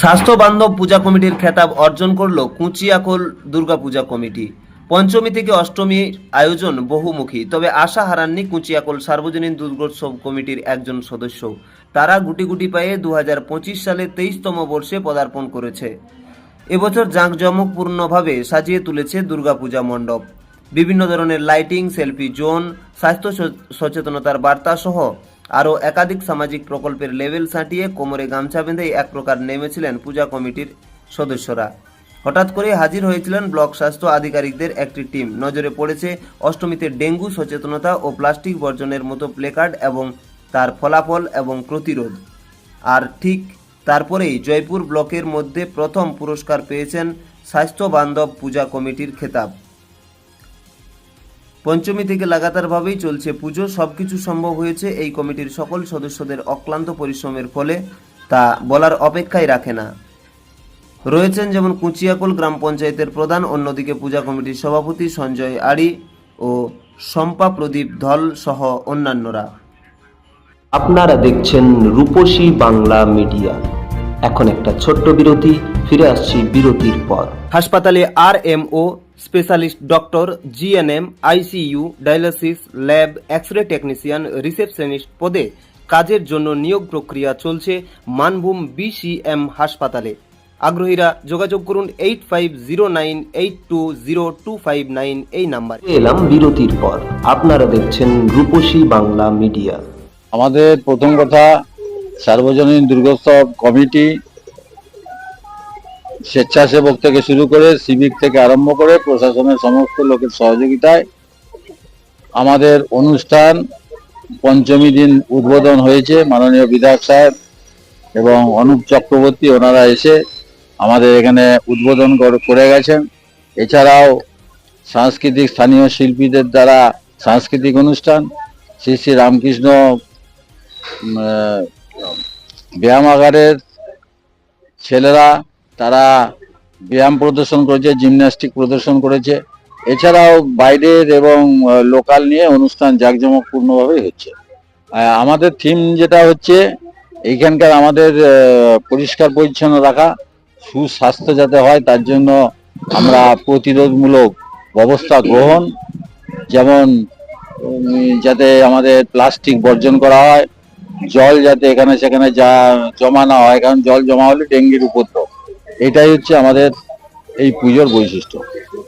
স্বাস্থ্য বান্ধব পূজা কমিটির খেতাব অর্জন করল কুচিয়াকোল দুর্গাপূজা কমিটি। পঞ্চমী থেকে অষ্টমীর আয়োজন বহুমুখী, তবে আশা হারাননি কুচিয়াকোল সার্বজনীন দুর্গোৎসব কমিটির একজন সদস্য। তারা গুটি গুটি পায়ে দু হাজার পঁচিশ সালে তেইশতম বর্ষে পদার্পণ করেছে। এবছর জাঁকজমকপূর্ণভাবে সাজিয়ে তুলেছে দুর্গাপূজা মণ্ডপ। বিভিন্ন ধরনের লাইটিং, সেলফি জোন, স্বাস্থ্য সচেতনতার বার্তা সহ আরও একাধিক সামাজিক প্রকল্পের লেভেল সাঁটিয়ে কোমরে গামছা বেঁধে এক প্রকার নেমেছিলেন পূজা কমিটির সদস্যরা। হঠাৎ করে হাজির হয়েছিলেন ব্লক স্বাস্থ্য আধিকারিকদের একটি টিম। নজরে পড়েছে অষ্টমীতে ডেঙ্গু সচেতনতা ও প্লাস্টিক বর্জনের মতো প্লেকার্ড এবং তার ফলাফল এবং প্রতিরোধ। আর ঠিক তারপরেই জয়পুর ব্লকের মধ্যে প্রথম পুরস্কার পেয়েছেন স্বাস্থ্য বান্ধব পূজা কমিটির খেতাব। পঞ্চমী থেকে লাগাতারভাবেই চলছে পুজো। সবকিছু সম্ভব হয়েছে এই কমিটির সকল সদস্যদের অক্লান্ত পরিশ্রমের ফলে। তা বলার অপেক্ষাই রাখে না। রয়েছেন যেমন কুচিয়াকোল গ্রাম পঞ্চায়েতের প্রধান অন্যদিকে পূজা কমিটির সভাপতি সঞ্জয় আড়ি ও শম্পা প্রদীপ ধল সহ অন্যান্যরা। আপনারা দেখছেন রূপসী বাংলা মিডিয়া। এখন একটা ছোট্ট বিরতি ফিরে আসছি বিরতির পর। হাসপাতালে R M O specialist doctor GNM ICU dialysis lab X ray technician receptionist পদে কাজের জন্য নিয়োগ প্রক্রিয়া চলছে মানভূম বিসিএম হাসপাতালে। আগ্রহীরা যোগাযোগ করুন eight five zero nine eight two zero two five nine এই নাম্বার। এলাম বিরতির পর। আপনারা দেখছেন রূপসী বাংলা মিডিয়া। আমাদের প্রথম কথা সার্বজনীন দুর্গোৎসব কমিটি স্বেচ্ছাসেবক থেকে শুরু করে সিভিক থেকে আরম্ভ করে প্রশাসনের সমস্ত লোকের সহযোগিতায় আমাদের অনুষ্ঠান পঞ্চমী দিন উদ্বোধন হয়েছে মাননীয় বিধায়ক সাহেব এবং অনুপ চক্রবর্তী, ওনারা এসে আমাদের এখানে উদ্বোধন কর- গেছেন। এছাড়াও সাংস্কৃতিক স্থানীয় শিল্পীদের দ্বারা সাংস্কৃতিক অনুষ্ঠান, শ্রী শ্রী রামকৃষ্ণ ব্যায়ামাগারের ছেলেরা তারা ব্যায়াম প্রদর্শন করেছে জিমন্যাস্টিক প্রদর্শন করেছে। এছাড়াও বাইরের এবং লোকাল নিয়ে অনুষ্ঠান জাঁকজমকপূর্ণভাবে হচ্ছে। আমাদের থিম যেটা হচ্ছে, এইখানকার আমাদের পরিষ্কার পরিচ্ছন্ন রাখা, সুস্বাস্থ্য যাতে হয়, তার জন্য আমরা প্রতিরোধমূলক ব্যবস্থা গ্রহণ, যেমন যাতে আমাদের প্লাস্টিক বর্জন করা হয়, জল যাতে এখানে সেখানে যা জমা না হয়, কারণ জল জমা হলে ডেঙ্গির উপদ্রব। এটাই হচ্ছে আমাদের এই পুজোর বৈশিষ্ট্য।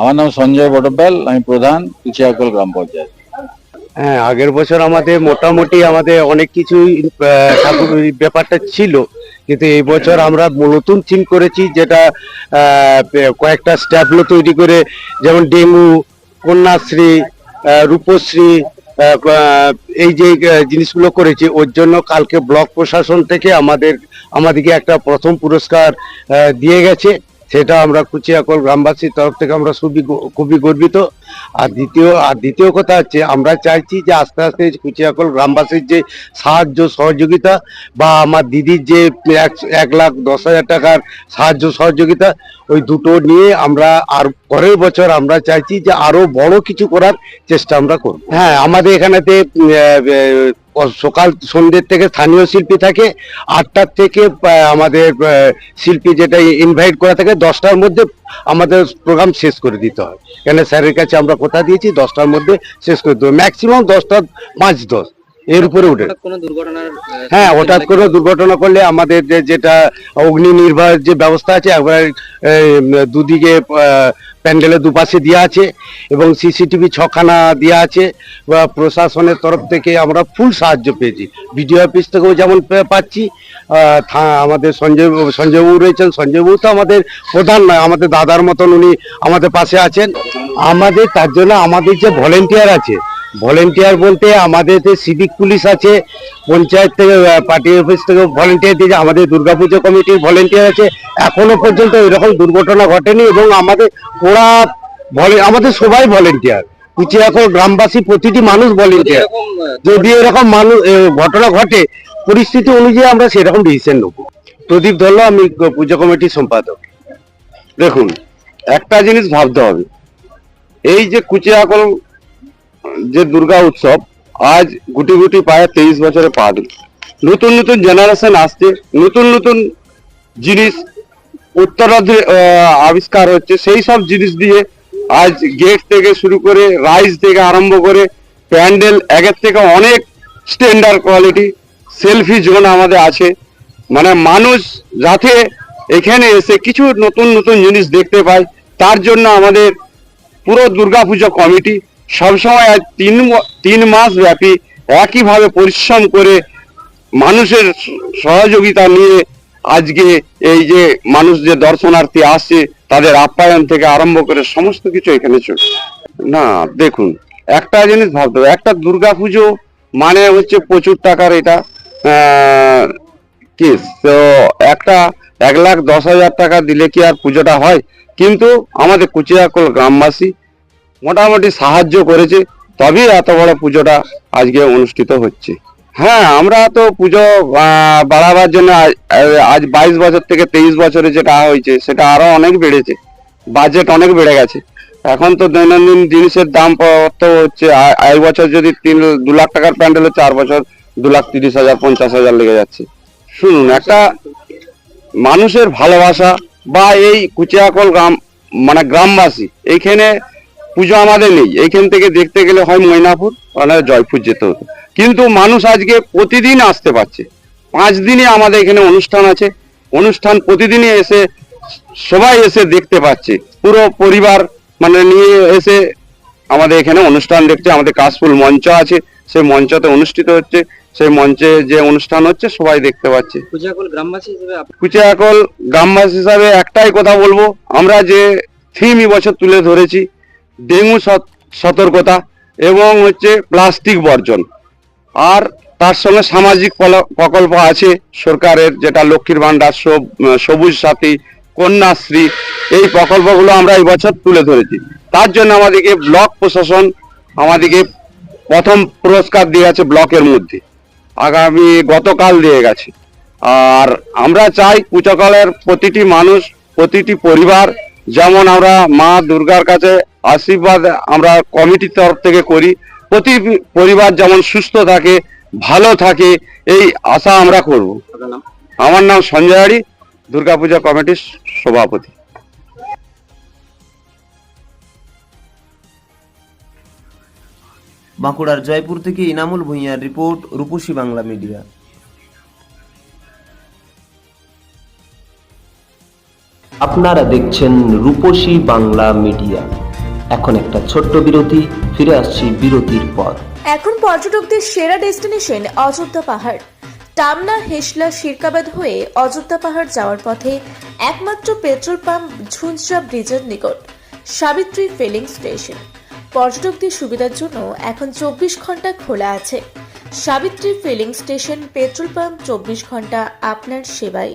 আমার নাম সঞ্জয় বটব্যাল, আমি প্রধান কুচিয়াকল গ্রাম পঞ্চায়েত। হ্যাঁ আগের বছর আমাদের মোটামুটি আমাদের অনেক কিছুই ঠাকুর ব্যাপারটা ছিল। কিন্তু এই বছর আমরা নতুন থিম করেছি যেটা কয়েকটা স্ট্যাবলো তৈরি করে, যেমন ডেঙ্গু কন্যাশ্রী রূপশ্রী এই যে জিনিসগুলো করেছি, ওর জন্য কালকে ব্লক প্রশাসন থেকে আমাদের, আমাদেরকে একটা প্রথম পুরস্কার দিয়ে গেছে। সেটা আমরা কুচিয়াকল গ্রামবাসীর তরফ থেকে আমরা খুবই খুবই গর্বিত। আর দ্বিতীয় আর দ্বিতীয় কথা হচ্ছে, আমরা চাইছি যে আস্তে আস্তে কুচিয়াকল গ্রামবাসীর যে সাহায্য, সহযোগিতা বা আমার দিদির যে এক- লাখ দশ হাজার টাকার সাহায্য, সহযোগিতা, ওই দুটো নিয়ে আমরা আর পরের বছর আমরা চাইছি যে আরও বড় কিছু করার চেষ্টা আমরা করব। হ্যাঁ আমাদের এখানেতে সকাল সন্ধ্যের থেকে স্থানীয় শিল্পী থাকে, আটটার থেকে আমাদের শিল্পী যেটা ইনভাইট করা থাকে, দশটার মধ্যে আমাদের প্রোগ্রাম শেষ করে দিতে হয়। কেন স্যারের কাছে আমরা কথা দিয়েছি, দশটার মধ্যে শেষ করে দেবো ম্যাক্সিমাম দশটা পাঁচ দশ। এর উপরে উঠে। কোনো হ্যাঁ হঠাৎ করে দুর্ঘটনা করলে আমাদের যে যেটা অগ্নি নির্বাহ যে ব্যবস্থা আছে একবার দুদিকে প্যান্ডেলের দুপাশে দেওয়া আছে এবং সিসিটিভি ছখানা দেওয়া আছে। বা প্রশাসনের তরফ থেকে আমরা ফুল সাহায্য পেয়েছি। বিডিও অফিস থেকেও যেমন পাচ্ছি। আমাদের সঞ্জয় সঞ্জয়বাবু রয়েছেন। সঞ্জয়বাবু তো আমাদের প্রধান নয় আমাদের দাদার মতন উনি আমাদের পাশে আছেন। আমাদের তার জন্য আমাদের যে ভলেন্টিয়ার আছে ভলেন্টিয়ার বলতে আমাদের যে সিভিক পুলিশ আছে পঞ্চায়েত থেকে পার্টি অফিস থেকে ভলেন্টিয়ার দিয়েছে আমাদের দুর্গাপুজো কমিটির ভলেন্টিয়ার আছে। এখনও পর্যন্ত এরকম দুর্ঘটনা ঘটেনি এবং আমাদের ওরা আমাদের সবাই ভলেন্টিয়ার কুচিয়াকর গ্রামবাসী প্রতিটি মানুষ ভলেন্টিয়ার যদি এরকম মানুষ ঘটনা ঘটে পরিস্থিতি অনুযায়ী আমরা সেরকম ডিসিশন নেব। প্রদীপ ধরল আমি পুজো কমিটির সম্পাদক। দেখুন একটা জিনিস ভাবতে হবে। এই যে কুচিয়াকল যে দুর্গা উৎসব, আজ গুটি গুটি পায়ে তেইশ বছরে পা দিল। নতুন নতুন জেনারেশন আসছে, নতুন নতুন জিনিস উত্তরাধি আবিষ্কার হচ্ছে। সেই সব জিনিস দিয়ে আজ গেট থেকে শুরু করে রাইস থেকে আরম্ভ করে প্যান্ডেল একের থেকে অনেক স্ট্যান্ডার্ড কোয়ালিটি সেলফি জোন আমাদের আছে। মানে মানুষ যাতে এখানে এসে কিছু নতুন নতুন জিনিস দেখতে পায়, তার জন্য আমাদের পুরো দুর্গাপুজো কমিটি সবসময় তিন তিন মাস ব্যাপী একইভাবে পরিশ্রম করে মানুষের সহযোগিতা নিয়ে আজকে এই যে মানুষ যে দর্শনার্থী আসছে, তাদের আপ্যায়ন থেকে আরম্ভ করে সমস্ত কিছু এখানে চলছে না, দেখুন, একটা জিনিস ভাবতে হবে, একটা দুর্গাপুজো মানে হচ্ছে প্রচুর টাকার এটা কেস তো একটা এক লাখ দশ হাজার টাকা দিলে কি আর পুজোটা হয়? কিন্তু আমাদের কুচিয়াকল গ্রামবাসী মোটামুটি সাহায্য করেছে, তবেই এত বড় পুজোটা আজকে অনুষ্ঠিত হচ্ছে। হ্যাঁ আমরা তো পুজো বাড়াবার জন্য আজ- বাইশ বছর থেকে তেইশ বছরে যেটা হয়েছে, সেটা আরও অনেক বেড়েছে। বাজেট অনেক বেড়ে গেছে। এখন তো দৈনন্দিন জিনিসের দাম কত হচ্ছে এক বছর যদি তিন, দু লাখ টাকার প্যান্ডেল হচ্ছে, চার বছর দু লাখ তিরিশ হাজার, পঞ্চাশ হাজার লেগে যাচ্ছে। শুনুন, একটা মানুষের ভালোবাসা বা এই কুচিয়াকল গ্রাম মানে গ্রামবাসী এইখানে পুজো আমাদের নেই। এইখান থেকে দেখতে গেলে হয় ময়নাপুর মানে জয়পুর যেতে হতো। কিন্তু মানুষ আজকে প্রতিদিন আসতে পারছে। পাঁচ দিনে আমাদের এখানে অনুষ্ঠান আছে। অনুষ্ঠান প্রতিদিনই এসে সবাই এসে দেখতে পাচ্ছে। পুরো পরিবার মানে নিয়ে এসে আমাদের এখানে অনুষ্ঠান দেখছে। আমাদের কাশফুল মঞ্চ আছে সেই মঞ্চতে অনুষ্ঠিত হচ্ছে। সেই মঞ্চে যে অনুষ্ঠান হচ্ছে সবাই দেখতে পাচ্ছে। কুচিয়াকল গ্রামবাসী হিসাবে একটাই কথা বলব। আমরা যে থিম বছর তুলে ধরেছি ডেঙ্গু সত- সতর্কতা এবং হচ্ছে প্লাস্টিক বর্জন। আর তার সঙ্গে সামাজিক প্রকল্প আছে সরকারের, যেটা লক্ষ্মীর ভান্ডার সব- সবুজ সাথী, কন্যাশ্রী, এই প্রকল্পগুলো আমরা এই বছর তুলে ধরেছি। তার জন্য আমাদেরকে ব্লক প্রশাসন আমাদেরকে প্রথম পুরস্কার দিয়ে গেছে ব্লকের মধ্যে। আগামী গতকাল দিয়ে গেছে। আর আমরা চাই কুচকালের প্রতিটি মানুষ, প্রতিটি পরিবার যেমন আমরা মা দুর্গার কাছে আশীর্বাদ আমরা কমিটির তরফ থেকে করি। প্রতি পরিবার যেমন সুস্থ থাকে, ভালো থাকে, এই আশা আমরা করব। আমার নাম সঞ্জয় হারি দুর্গাপূজা কমিটির সভাপতি। বাঁকুড়ার জয়পুর থেকে ইনামুল ভূঁইয়ার রিপোর্ট, রূপসী বাংলা মিডিয়া। আপনারা দেখছেন রূপসী বাংলা মিডিয়া। এখন একটা ছোট্ট বিরতি, ফিরে আসছি বিরতির পর। এখন পর্যটকদের সেরা ডেস্টিনেশন অযোধ্যা পাহাড়। টামনা, হেসলা, শিরকাবাদ হয়ে অযোধ্যা পাহাড় যাওয়ার পথে একমাত্র পেট্রোল পাম্প ঝুনঝা ব্রিজের নিকট, সাবিত্রী ফিলিং স্টেশন। পর্যটকদের সুবিধার জন্য এখন চব্বিশ ঘণ্টা খোলা আছে। Savitri filling station petrol pump চব্বিশ ঘণ্টা আপনার সেবায়।